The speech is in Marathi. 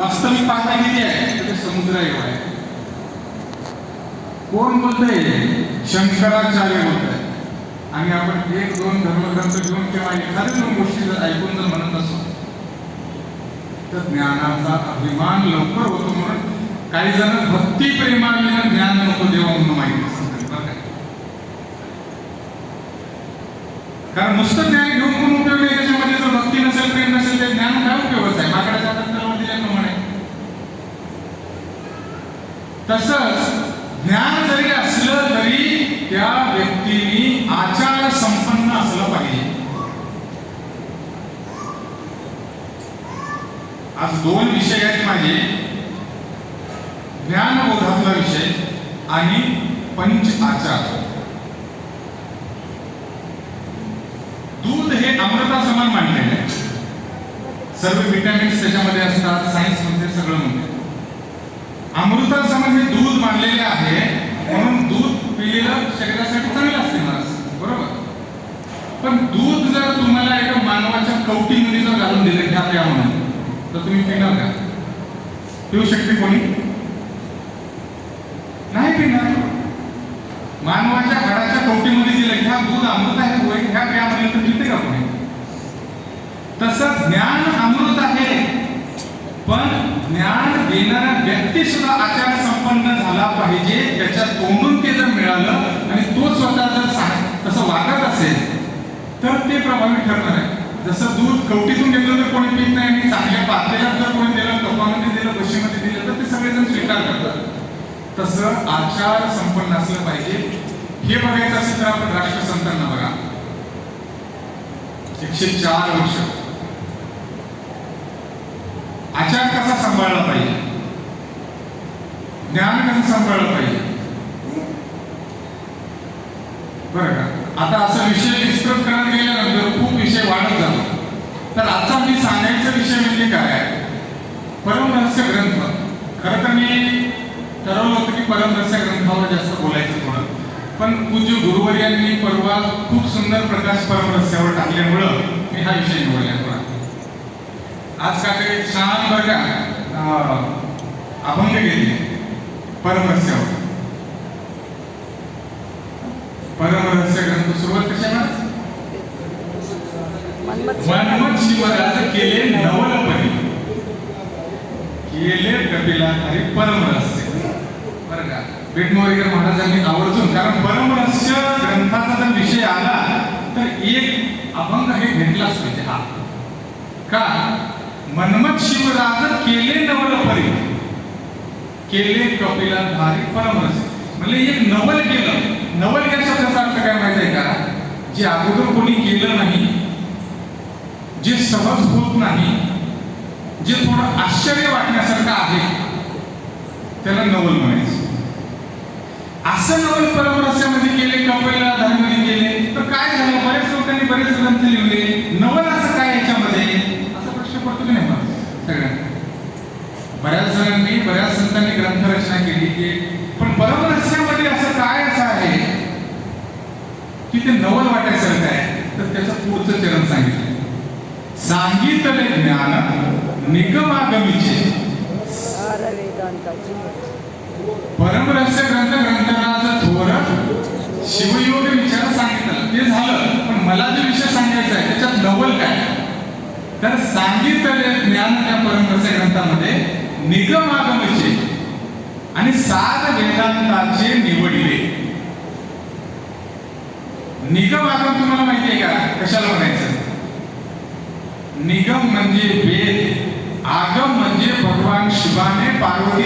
वास्तविक पाहता किती आहे? तर समुद्र एवढा. आहे कोण बोलतंय शंकराचार्य बोलतोय. आणि आपण एक दोन धर्मग्रंथ घेऊन किंवा एखाद्या दोन गोष्टी जर ऐकून जर म्हणत असो तर ज्ञानाचा अभिमान लवकर होतो म्हणून काही जण भक्ती प्रेमाने ज्ञान नको देवा म्हणून माहिती सांगतात कारण नुसतं ज्ञान घेऊन कोण उपयोग नाही त्याच्यामध्ये जर भक्ती नसेल प्रेम नसेल ते ज्ञान काय उपयोगाचं आहे माकडाच्या हातात तलवार दिल्याप्रमाणे तसंच ज्ञान जरी असलं तरी त्या व्यक्तीने आचार संपन्न असलं पाहिजे. आज दोन विषय आहेत माझे. ज्ञानबोधातला विषय आणि पंच आचार. दूध हे अमृता समान मानलेलं आहे. सर्व विटॅमिन्स त्याच्यामध्ये असतात सायन्समध्ये सगळं म्हणते अमृता समान हे दूध मानलेले आहे म्हणून दूध पिलेलं शरीरासाठी चांगलं असते महाराज. बरोबर? पण दूध जर तुम्हाला एका मानवाच्या कवटीमध्ये जर घालून दिलं घ्या त्या म्हणून तर तुम्ही पिणार का? पिऊ शकते कोणी? नाही पिणार. मानवाच्या घराच्या कवटीमध्ये दिलं घ्या दूध अमृत आहे होय घ्या प्या म्हणलं तर पिते का कोणी? तसं ज्ञान अमृत आहे पण ज्ञान देणारा व्यक्ती सुद्धा आचार संपन्न झाला पाहिजे त्याच्या तोंडून ते जर मिळालं आणि तो स्वतः जर सांग तसं वागत असेल तर ते प्रभावी ठरणार आहे. जसं दूध कवटीतून घेतलं तर कोणी पित नाही आणि चांगल्या पातळीला जर कोणी दिलं कपामध्ये दिलं बशीमध्ये दिलं तर ते सगळेजण स्वीकार करतात. तसं आचार संपन्न असलं पाहिजे. हे बघायचं असेल तर आपण राष्ट्रसंतांना बघा. एकशे चार वर्ष. आचार कसा सांभाळला ज्ञान कसं सांभाळलं पाहिजे. बरं का? आता असा विषय विस्तृत करत गेल्यानंतर खूप विषय वाढत जातो. तर आजचा मी सांगायचा विषय म्हणजे काय परमरहस्य ग्रंथ. खरं तर मी ठरवलं होतं की परमरहस्य ग्रंथावर जास्त बोलायचं थोडं. पण पूज्य गुरुवर्यांनी परवा खूप सुंदर प्रकाश परमरस्यावर टाकल्यामुळं मी हा विषय निवडला थोडा. आज का छान बरं का अं, अभंग गेले परमरहस्यावर परमरहस्य ग्रंथ सुरुवात कशाला? मनमत शिवराज केले नवलपरी केले कपिला हरी परमरहस्य बरं का. बेटमोरीकर महाराजांनी आवर्जून कारण परमरहस्य ग्रंथाचा जर विषय आला तर एक अभंग हे भेटलाच पाहिजे. हा. का? मनमत शिवराज केले नवलपरी केले कपिला धारी परमरहस्य म्हणजे एक नवल केलं. नवल या शब्दाचा अर्थ काय माहिती आहे का? जे अगोदर कोणी केलं नाही जे सहज होत नाही जे थोडं आश्चर्य वाटण्यासारखं आहे त्याला नवल म्हणायचं. असं नवल परमरस्यामध्ये केले कपिला धारीमध्ये केले तर काय झालं? बरेच लोकांनी बरेच ग्रंथ लिहिले. नवल असं काय याच्यामध्ये असा प्रश्न पडतो की नाही मग सगळ्यांना बऱ्याच जणांनी बऱ्याच संतांनी ग्रंथ रचना केली की पण परमरस्यामध्ये असं काय असं आहे? की ते नवल वाटायसारखं आहे. तर त्याचं पुढचं चरण सांगितलं. सांगितले ज्ञान निगमागमीचे. सार परमरहस्य ग्रंथ ग्रंथनाचं थोर शिवयोग विचार सांगितलं. ते झालं पण मला जे विषय सांगायचा आहे त्याच्यात नवल काय? तर सांगितले ज्ञान त्या परमरस्य ग्रंथामध्ये निगमागमचे आणि सात वेदांताचे निवडले. निगम आगम तुम्हाला माहिती आहे का? कशाला म्हणायचं? निगम म्हणजे वेद आगम म्हणजे भगवान शिवाने पार्वती